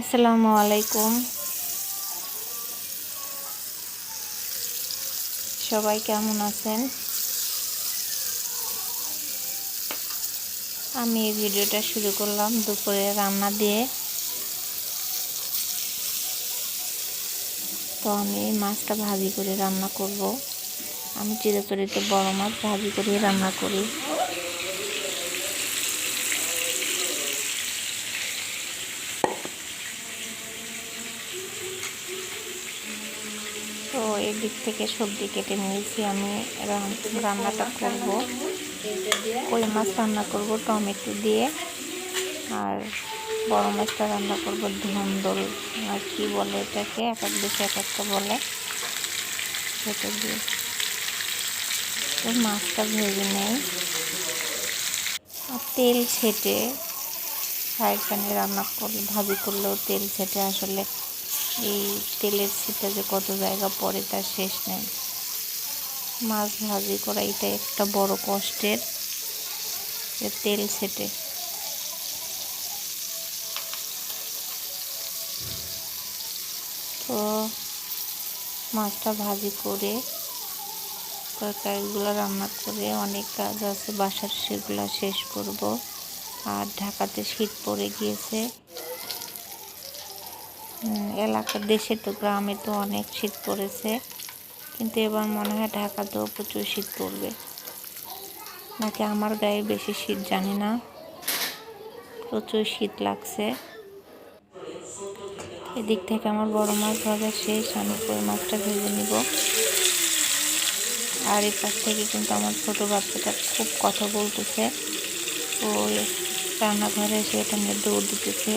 আসসালামু আলাইকুম। সবাই কেমন আছেন? আমি এই ভিডিওটা শুরু করলাম দুপুরে রান্না দিয়ে। তো আমি মাছটা ভাজি করে রান্না করব। আমি চিরচরিত বড় মাছ ভাজি করে রান্না করি। তো এদিক থেকে সবজি কেটে নিয়েছি। আমি রান- রান্নাটা করব। কই মাছ রান্না করব? টমেটো দিয়ে। আর বড় মাছটা রান্না করব ধন্দল। আর কি বলে এটাকে? এক এক দেশে এক একটা বলে। সেটা দিয়ে। তো মাছটা ভেজে নেই। আর তেল ছেটে। ফ্রাই প্যানে রান্না করলে ভাজি করলেও তেল ছেটে। আসলে এই তেলের ছিটা যে কত জায়গা পড়ে তার শেষ নেই। মাছ ভাজি করা এটা একটা বড় কষ্টের তেল ছেটে। তো মাছটা ভাজি করে তরকারিগুলো রান্না করে অনেক কাজ আছে, বাসার সেগুলো শেষ করব। আর ঢাকাতে শীত পড়ে গিয়েছে। হুম, এলাকার দেশে তো গ্রামে তো অনেক শীত পড়েছে। কিন্তু এবার মনে হয় ঢাকাতেও প্রচুর শীত পড়বে। নাকি আমার গায়ে বেশি শীত জানি না। প্রচুর শীত লাগছে। এদিক থেকে আমার বড় মাছ ভাজা শেষ আমি কই মাছটা ভেজে নিব। আর এই পাশ থেকে কিন্তু আমার ছোট বাচ্চাটা খুব কথা বলতেছে। ও রান্নাঘরে এসে এটা নিয়ে দৌড় দিতেছে।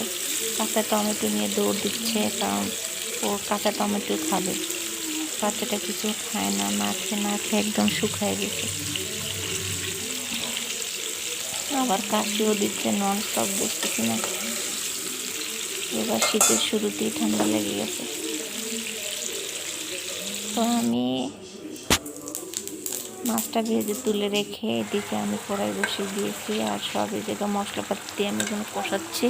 কাঁচা টমেটো নিয়ে দৌড় দিচ্ছে, কারণ ও কাঁচা টমেটো খাবে। বাচ্চাটা কিছু খায় না না খেয়ে না খেয়ে একদম শুকায় গেছে। আবার কাশিও দিচ্ছে নন স্টপ দেখতেছি না। এবার শীতের শুরুতেই ঠান্ডা লেগে গেছে। তো আমি মাছটা ভেজে তুলে রেখে এদিকে আমি কড়াই বসিয়ে দিয়েছি আর সব জায়গায় মশলাপাতি দিয়ে আমি এখানে কষাচ্ছি।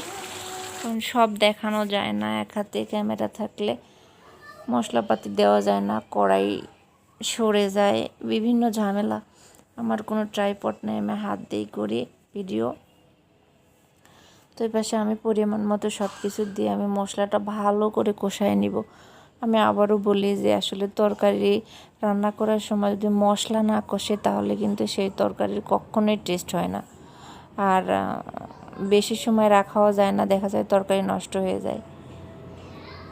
কারণ সব দেখানো যায় না, এক হাতে ক্যামেরা থাকলে মশলাপাতি দেওয়া যায় না, কড়াই সরে যায়, বিভিন্ন ঝামেলা। আমার কোনো ট্রাইপট নেই, আমি হাত দিয়েই করি ভিডিও। তো এই পাশে আমি পরিমাণ মতো সব কিছু দিয়ে আমি মশলাটা ভালো করে কষায় নিব। আমি আবারও বলি যে আসলে তরকারি রান্না করার সময় যদি মশলা না কষে, তাহলে কিন্তু সেই তরকারির কখনোই টেস্ট হয় না। আর বেশি সময় রাখাও যায় না, দেখা যায় তরকারি নষ্ট হয়ে যায়।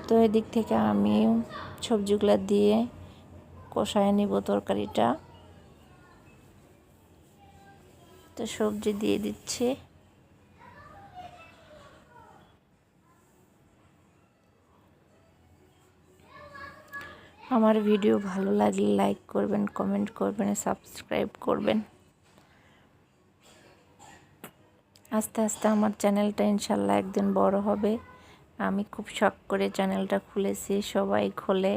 তো এদিক থেকে আমি সবজিগুলো দিয়ে কষায় নিব তরকারিটা। তো সবজি দিয়ে দিচ্ছি। আমার ভিডিও ভালো লাগলে লাইক করবেন কমেন্ট করবেন সাবস্ক্রাইব করবেন। আস্তে আস্তে আমার চ্যানেলটা ইনশাল্লাহ একদিন বড় হবে। আমি খুব শখ করে চ্যানেলটা খুলেছি, সবাই খোলে,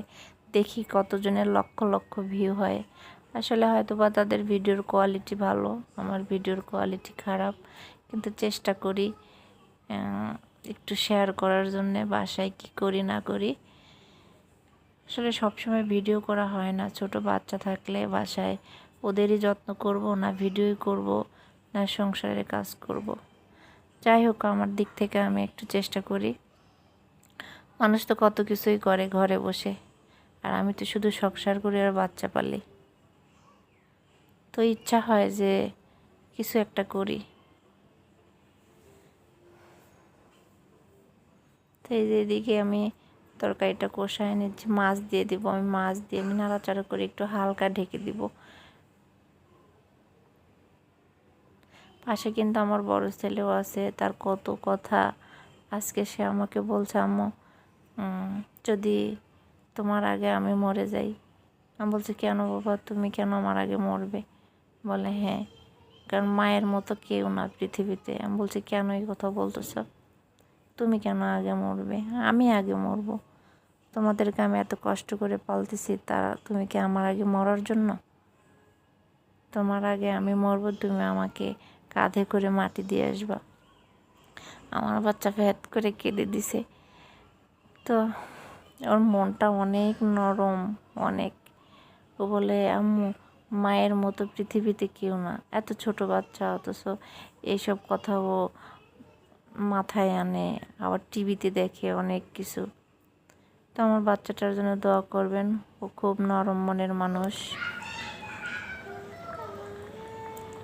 দেখি কতজনের লক্ষ লক্ষ ভিউ হয়। আসলে হয়তো বা তাদের ভিডিওর কোয়ালিটি ভালো, আমার ভিডিওর কোয়ালিটি খারাপ, কিন্তু চেষ্টা করি একটু শেয়ার করার জন্যে, বাসায় কি করি না করি। আসলে সবসময় ভিডিও করা হয় না। ছোট বাচ্চা থাকলে বাসায় ওদেরই যত্ন করব না ভিডিওই করব না সংসারের কাজ করব। যাই হোক, আমার দিক থেকে আমি একটু চেষ্টা করি। মানুষ তো কত কিছুই করে ঘরে বসে। আর আমি তো শুধু সংসার করি আর বাচ্চা পালি। তো ইচ্ছা হয় যে কিছু একটা করি। তো এই যে এদিকে আমি তরকারিটা কষায় নিচ্ছি। মাছ দিয়ে দিব, আমি মাছ দিয়ে আমি নাড়াচাড়া করে একটু হালকা ঢেকে দিব। পাশে কিন্তু আমার বড় ছেলেও আছে, তার কত কথা আজকে সে আমাকে বলছে, আম্মু যদি তোমার আগে আমি মরে যাই। আমি বলছি, কেন বাবা, তুমি কেন আমার আগে মরবে? বলে হ্যাঁ কারণ মায়ের মতো কেউ না পৃথিবীতে। আমি বলছি, কেন এই কথা বলতেছ? তুমি কেন আগে মরবে? আমি আগে মরবো। তোমাদেরকে আমি এত কষ্ট করে পালতেছি তারা তুমি কি আমার আগে মরার জন্য? তোমার আগে আমি মরব, তুমি আমাকে কাঁধে করে মাটি দিয়ে আসবা। আমার বাচ্চা ফ্যাট করে কেঁদে দিছে। তো ওর মনটা অনেক নরম, অনেক। ও বলে, আম্মু, মায়ের মতো পৃথিবীতে কেউ না। এত ছোট বাচ্চা, অথচ এইসব কথা ও মাথায় আনে, আবার টিভিতে দেখে অনেক কিছু। আমার বাচ্চাটার জন্য দোয়া করবেন। ও খুব নরম মনের মানুষ।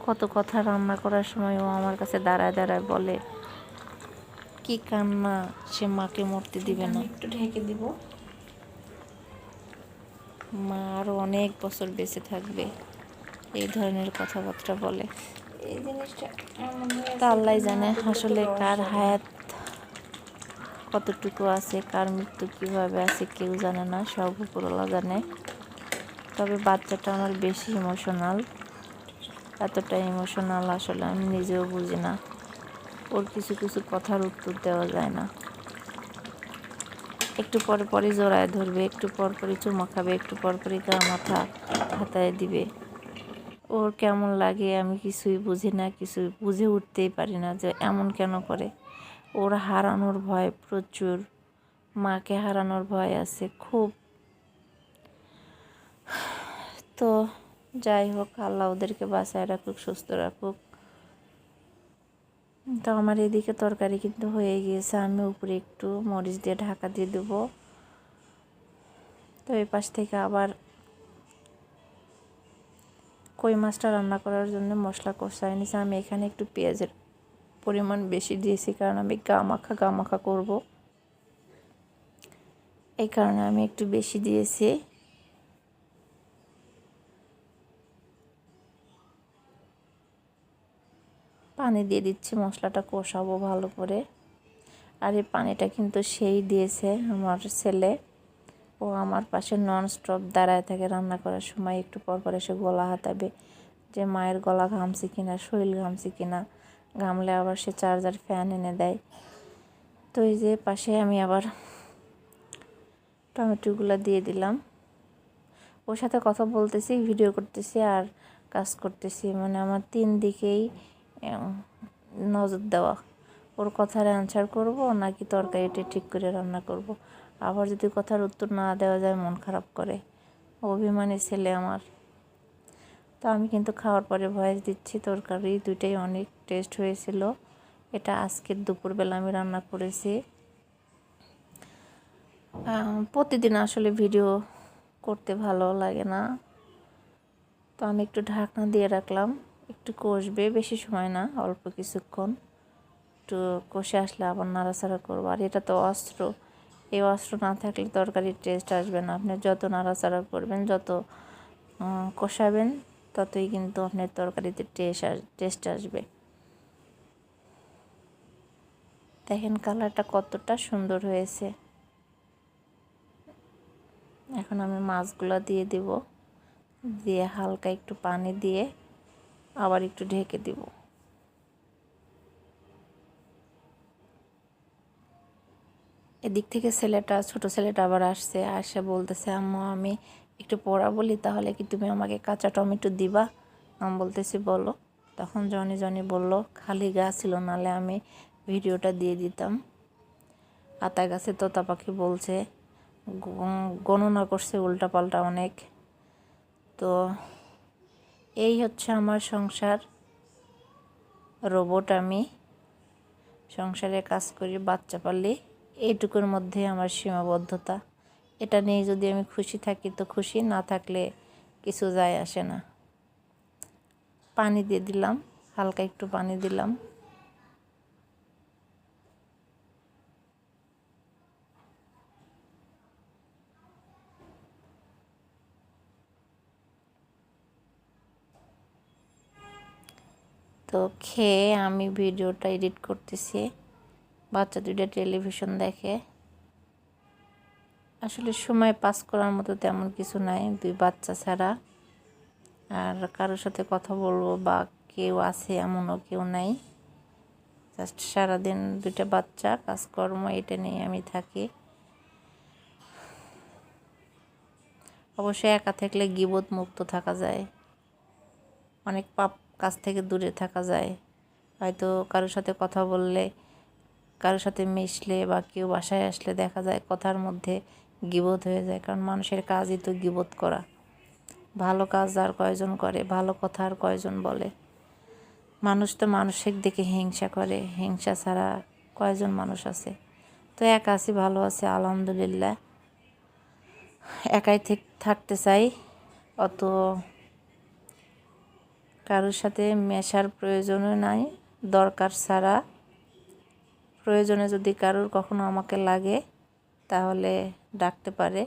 কত কথা রান্না করার সময় ও আমার কাছে দাঁড়ায় দাঁড়ায় বলে কি কান্না সে মাকে মরতে দিবে না। একটু ঢেকে দিব। মা আরও অনেক বছর বেঁচে থাকবে এই ধরনের কথাবার্তা বলে। এই জিনিসটা তা আল্লাহ জানে আসলে কার হায়াত কতটুকু আছে, কার মৃত্যু কীভাবে আছে কেউ জানে না, সব উপরওয়ালা জানে। তবে বাচ্চাটা আমার বেশি ইমোশনাল এতটা ইমোশনাল আসলে আমি নিজেও বুঝি না। ওর কিছু কিছু কথার উত্তর দেওয়া যায় না। একটু পর পরই জোড়ায় ধরবে, একটু পর পরই চুমা খাবে, একটু পর পরই গা মাথা হাতায় দিবে। ওর কেমন লাগে আমি কিছুই বুঝি না, কিছুই বুঝে উঠতেই পারি না যে এমন কেন করে। ওর হারানোর ভয় প্রচুর। মাকে হারানোর ভয় আছে খুব। তো যাই হোক, আল্লাহ ওদেরকে বাঁচায় রাখুক, সুস্থ রাখুক। তো আমার এদিকে তরকারি কিন্তু হয়ে গিয়েছে, আমি উপরে একটু মরিচ দিয়ে ঢাকা দিয়ে দেবো। তো এই পাশ থেকে আবার কই মাছটা রান্না করার জন্য মশলা কষায় নিয়েছি আমি এখানে একটু পেঁয়াজের পরিমাণ বেশি দিয়েছি কারণ আমি গা মাখা গা মাখা করব। এই কারণে আমি একটু বেশি দিয়েছি। পানি দিয়ে দিচ্ছি, মশলাটা কষাবো ভালো করে। আর এই পানিটা কিন্তু সেই দিয়েছে আমার ছেলে। ও আমার পাশে নন স্টপ দাঁড়ায় থাকে রান্না করার সময়। একটু পর পর এসে গলা হাতাবে যে মায়ের গলা ঘামছে কিনা, শরীর ঘামছে কিনা। ঘামলে আবার সে চার্জার ফ্যান এনে দেয়। তো এই যে পাশে আমি আবার টমেটোগুলো দিয়ে দিলাম। ওর সাথে কথা বলতেছি, ভিডিও করতেছি আর কাজ করতেছি। মানে আমার তিন দিকেই নজর দেওয়া। ওর কথার অ্যান্সার করব, নাকি তরকারিটা ঠিক করে রান্না করব। আবার যদি কথার উত্তর না দেওয়া যায়, মন খারাপ করে। অভিমানী ছেলে আমার। তো আমি কিন্তু খাওয়ার পরে ভয়েস দিচ্ছি, তরকারি দুইটাই অনেক টেস্ট হয়েছিল। এটা আজকের দুপুরবেলা আমি রান্না করেছি। প্রতিদিন আসলে ভিডিও করতে ভালো লাগে না। তো আমি একটু ঢাকনা দিয়ে রাখলাম, একটু কষবে, বেশি সময় না, অল্প কিছুক্ষণ। একটু কষে আসলে আবার নাড়াচাড়া করব। আর এটা তো অস্ত্র, এই অস্ত্র না থাকলে তরকারির টেস্ট আসবে না। আপনি যত নাড়াচাড়া করবেন, যত কষাবেন ততই কিন্তু আপনার তরকারিতে টেস্ট টেস্ট আসবে। দেখেন কালারটা কতটা সুন্দর হয়েছে। এখন আমি মাছগুলো দিয়ে দিব। দিয়ে হালকা একটু পানি দিয়ে আবার একটু ঢেকে দিব। এদিক থেকে ছেলেটা, ছোট ছেলেটা আবার আসছে, আসে বলতেছে, আম্মা, আমি একটু পড়া বলি, তাহলে কি তুমি আমাকে কাঁচা টমেটো দিবা? আমি বলতেছি, বলো। তখন জনি জনি বলল, খালি গা ছিল, নালে আমি ভিডিওটা দিয়ে দিতাম। আতা গাছে তোতা পাখি বলছে গণনা করছে উল্টাপাল্টা অনেক। তো এই হচ্ছে আমার সংসার। রোবট আমি সংসারে কাজ করি, বাচ্চা পালি, এইটুকুর মধ্যে আমার সীমাবদ্ধতা। এটা নিয়ে যদি আমি খুশি থাকি, তো খুশি, না থাকলে কিছু যায় আসে না। পানি দিয়ে দিলাম, হালকা একটু পানি দিলাম। তো খেয়ে আমি ভিডিওটা এডিট করতেছি। বাচ্চা দুইটা টেলিভিশন দেখে। আসলে সময় পাস করার মতো তেমন কিছু নাই, দুই বাচ্চা ছাড়া। আর কারোর সাথে কথা বলব বা কেউ আছে এমনও কেউ নাই। জাস্ট সারাদিন দুইটা বাচ্চা, কাজকর্ম, এটা নিয়ে আমি থাকি। অবশ্যই একা থাকলে গিবোধ মুক্ত থাকা যায়। অনেক পাপ কাজ থেকে দূরে থাকা যায়। হয়তো কারোর সাথে কথা বললে, কারোর সাথে মিশলে বা কেউ বাসায় আসলে দেখা যায় কথার মধ্যে গিবোধ হয়ে যায়, কারণ মানুষের কাজই তো গিবোধ করা। ভালো কাজ আর কয়জন করে? ভালো কথা আর কয়জন বলে? মানুষ তো মানুষের দিকে হিংসা করে। হিংসা ছাড়া কয়জন মানুষ আছে? তো এক আছি, ভালো আছে, আলহামদুলিল্লাহ। একাই থেক- থাকতে চাই। অত কারোর সাথে মেশার প্রয়োজনও নাই। দরকার ছাড়া প্রয়োজনে যদি কারোর কখনো আমাকে লাগে তাহলে ডাকতে পারে।